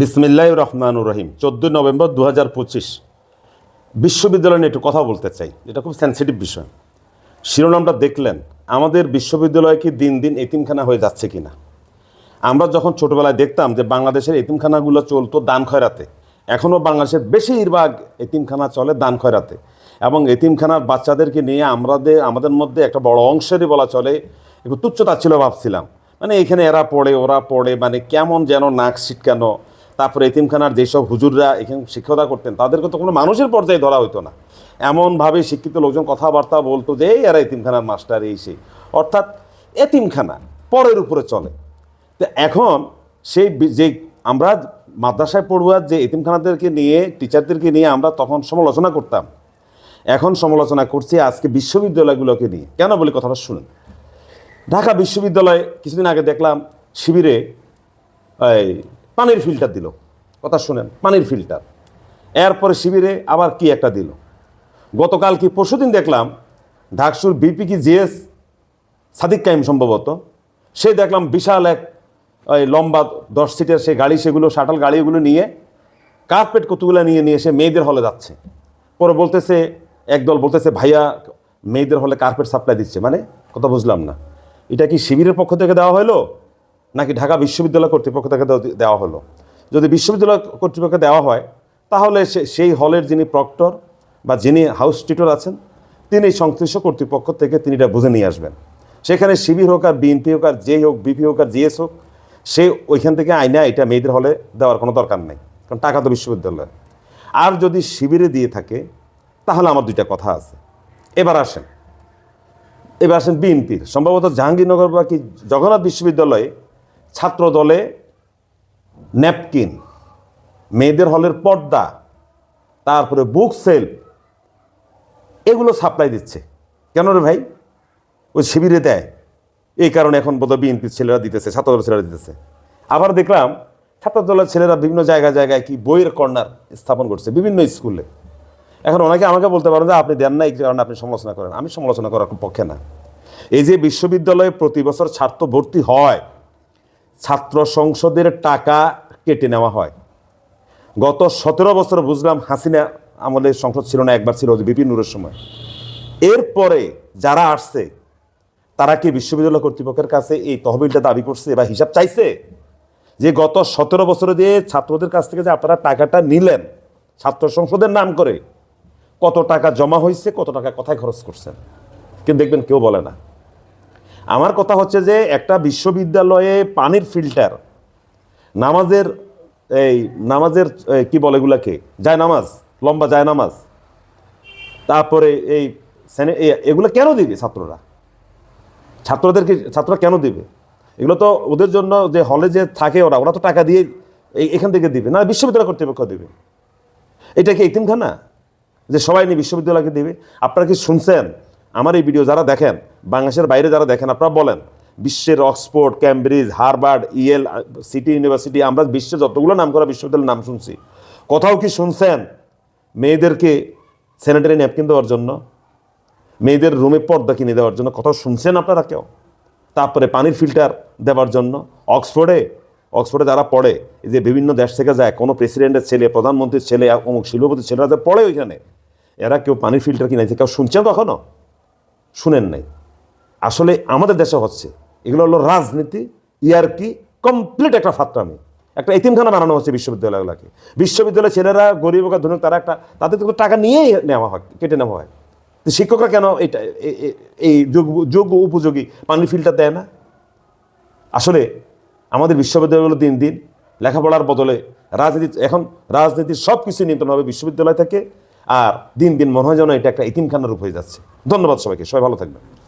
বিসমিল্লাহ রহমানুর রহিম, চোদ্দোই নভেম্বর দু হাজার পঁচিশ। বিশ্ববিদ্যালয় নিয়ে একটু কথা বলতে চাই, এটা খুব সেন্সিটিভ বিষয়। শিরোনামটা দেখলেন, আমাদের বিশ্ববিদ্যালয় কি দিন দিন এতিমখানা হয়ে যাচ্ছে কিনা? আমরা যখন ছোটোবেলায় দেখতাম যে বাংলাদেশের এতিমখানাগুলো চলতো দান খয়রাতে, এখনও বাংলাদেশের বেশিরভাগ এতিমখানা চলে দান খয়রাতে। এবং এতিমখানার বাচ্চাদেরকে নিয়ে আমাদের আমাদের মধ্যে একটা বড় অংশেরই বলা চলে, একটু তুচ্ছতা ছিল ভাবছিলাম। মানে এখানে এরা পড়ে, ওরা পড়ে মানে কেমন যেন নাক ছিটকানো তারপরে এতিমখানার যেসব হুজুররা এখানে শিক্ষকতা করতেন, তাদেরকে তো কোনো মানুষের পর্যায়ে ধরা হতো না। এমনভাবে শিক্ষিত লোকজন কথাবার্তা বলতো যে, এই এরা এতিমখানার মাস্টার, এই সেই অর্থাৎ এতিমখানা পরের উপরে চলে। তো এখন সেই যে আমরা মাদ্রাসায় পড়ুয়ার যে এতিমখানাদেরকে নিয়ে, টিচারদেরকে নিয়ে আমরা তখন সমালোচনা করতাম। এখন সমালোচনা করছি আজকে বিশ্ববিদ্যালয়গুলোকে নিয়ে। কেন বলি কথাটা শুনুন। ঢাকা বিশ্ববিদ্যালয়ে কিছুদিন আগে দেখলাম শিবিরে পানির ফিল্টার দিল। কথা শুনেন, পানির ফিল্টার। এরপরে শিবিরে আবার কি একটা দিল। গতকাল কি পরশুদিন দেখলাম, ঢাকসুর বিপি কি জিএস সাদিক কাইম সম্ভবত, সে দেখলাম বিশাল এক ওই লম্বা দশ সিটের সে গাড়ি, সেগুলো, শাটাল গাড়িগুলো নিয়ে, কার্পেট কতগুলো নিয়ে নিয়ে সে মেয়েদের হলে যাচ্ছে। পরে বলতেছে, একদল বলতেছে, ভাইয়া, মেয়েদের হলে কার্পেট সাপ্লাই দিচ্ছে। মানে কথা বুঝলাম না। এটা কি শিবিরের পক্ষ থেকে দেওয়া হলো? নাকি ঢাকা বিশ্ববিদ্যালয় কর্তৃপক্ষ থেকে দেওয়া- হলো? যদি বিশ্ববিদ্যালয় কর্তৃপক্ষে দেওয়া হয়, তাহলে সেই হলের যিনি প্রক্টর বা যিনি হাউস টিউটর আছেন, তিনি সংশ্লিষ্ট কর্তৃপক্ষ থেকে তিনি এটা বুঝে নিয়ে আসবেন। সেখানে শিবির হোক আর বিএনপি হোক আর যেই হোক, বিপি হোক আর জিএস হোক, সে ওইখান থেকে আইনা এটা মেয়েদের হলে দেওয়ার কোনো দরকার নেই, কারণ টাকা তো বিশ্ববিদ্যালয় আর যদি শিবিরে দিয়ে থাকে, তাহলে আমার দুইটা কথা আছে। এবার আসেন। এবার আসেন বিএনপির। সম্ভবত জাহাঙ্গীরনগর বা কি জগন্নাথ বিশ্ববিদ্যালয়ে ছাত্র দলে ন্যাপকিন, মেয়েদের হলের পর্দা, তারপরে বুক সেল এগুলো সাপ্লাই দিচ্ছে। কেন রে ভাই? ওই শিবিরে দেয়। এই কারণে এখন বোধহয় বিএনপির ছেলেরা দিতেছে, ছাত্রদলের ছেলেরা দিতেছে। আবার দেখলাম ছাত্রদলের ছেলেরা বিভিন্ন জায়গায় জায়গায় কি বইয়ের কর্নার স্থাপন করছে, বিভিন্ন স্কুলে। এখন অনেকে আমাকে বলতে পারেন যে, আপনি দেন না, এই কারণে আপনি সমালোচনা করেন। আমি সমালোচনা করার পক্ষে না। এই যে বিশ্ববিদ্যালয়ে প্রতি বছর ছাত্র ভর্তি হয় ছাত্র সংসদের টাকা কেটে নেওয়া হয়। গত সতেরো বছর বুঝলাম হাসিনা আমলের সংসদ ছিল না, একবার ছিল বিপিন নুরের সময়। এরপরে যারা আসছে, তারা কি বিশ্ববিদ্যালয় কর্তৃপক্ষের কাছে এই তহবিলটা দাবি করছে বা হিসাব চাইছে? যে গত সতেরো বছরে দিয়ে ছাত্রদের কাছ থেকে যে আপনারা টাকাটা নিলেন, ছাত্র সংসদের নাম করে, কত টাকা জমা হয়েছে, কত টাকা কোথায় খরচ করছেন? কিন্তু দেখবেন কেউ বলে না। আমার কথা হচ্ছে যে একটা বিশ্ববিদ্যালয়ে পানির ফিল্টার, নামাজের এই নামাজের কি বলে এগুলাকে? যায় নামাজ লম্বা যায় নামাজ তারপরে এই এগুলো কেন দিবে ছাত্ররা? ছাত্রদেরকে, ছাত্ররা কেন দিবে? এগুলো তো ওদের জন্য যে হলে যে থাকে ওরা ওরা তো টাকা দিয়ে এই- এখান থেকে দিবে। না, বিশ্ববিদ্যালয় কর্তৃপক্ষ দিবে। এটা কি এতিমখানা যে সবাই নিয়ে বিশ্ববিদ্যালয়কে দিবে? আপনারা কি শুনছেন? আমার এই ভিডিও যারা দেখেন, বাংলাদেশের বাইরে যারা দেখেন, আপনারা বলেন, বিশ্বের Oxford, Cambridge, Harvard, Yale, City University, আমরা বিশ্বের যতগুলো নাম করা বিশ্ববিদ্যালয়ের নাম শুনছি। কোথাও কি শুনছেন মেয়েদেরকে স্যানিটারি ন্যাপকিন দেওয়ার জন্য? মেয়েদের রুমে পর্দা কিনে দেওয়ার জন্য? কোথাও শুনছেন আপনারা কেউ? তারপরে পানির ফিল্টার দেওয়ার জন্য? অক্সফোর্ডে অক্সফোর্ডে যারা পড়ে যে বিভিন্ন দেশ থেকে যায়, কোনো প্রেসিডেন্টের ছেলে, প্রধানমন্ত্রীর ছেলে, অমুক শিল্পপতির ছেলেরা যে পড়ে ওইখানে, এরা কেউ পানির ফিল্টার কিনেছে কেউ শুনছেন কখনো? শুনেন নাই। আসলে আমাদের দেশে হচ্ছে। এগুলো হলো রাজনীতি, ইয়ারকি কমপ্লিট একটা ফাত্রামি। একটা এতিমখানা বানানো হচ্ছে বিশ্ববিদ্যালয়গুলোকে। বিশ্ববিদ্যালয়ের ছেলেরা, গরিব আর ধনী তারা একটা তাদের থেকে টাকা নিয়েই নেওয়া হয়, কেটে নেওয়া হয়। তো শিক্ষকরা কেন এটা এই যোগ যোগ্য উপযোগী পানির ফিল্টার দেয় না? আসলে আমাদের বিশ্ববিদ্যালয়গুলো দিন দিন লেখাপড়ার বদলে রাজনীতি এখন রাজনীতির সব কিছু নিয়ন্ত্রণ হবে বিশ্ববিদ্যালয় থেকে। আর দিন দিন মনে হয় যেন এটা একটা ইতিমখানার রূপ হয়ে যাচ্ছে। ধন্যবাদ সবাইকে, সবাই ভালো থাকবেন।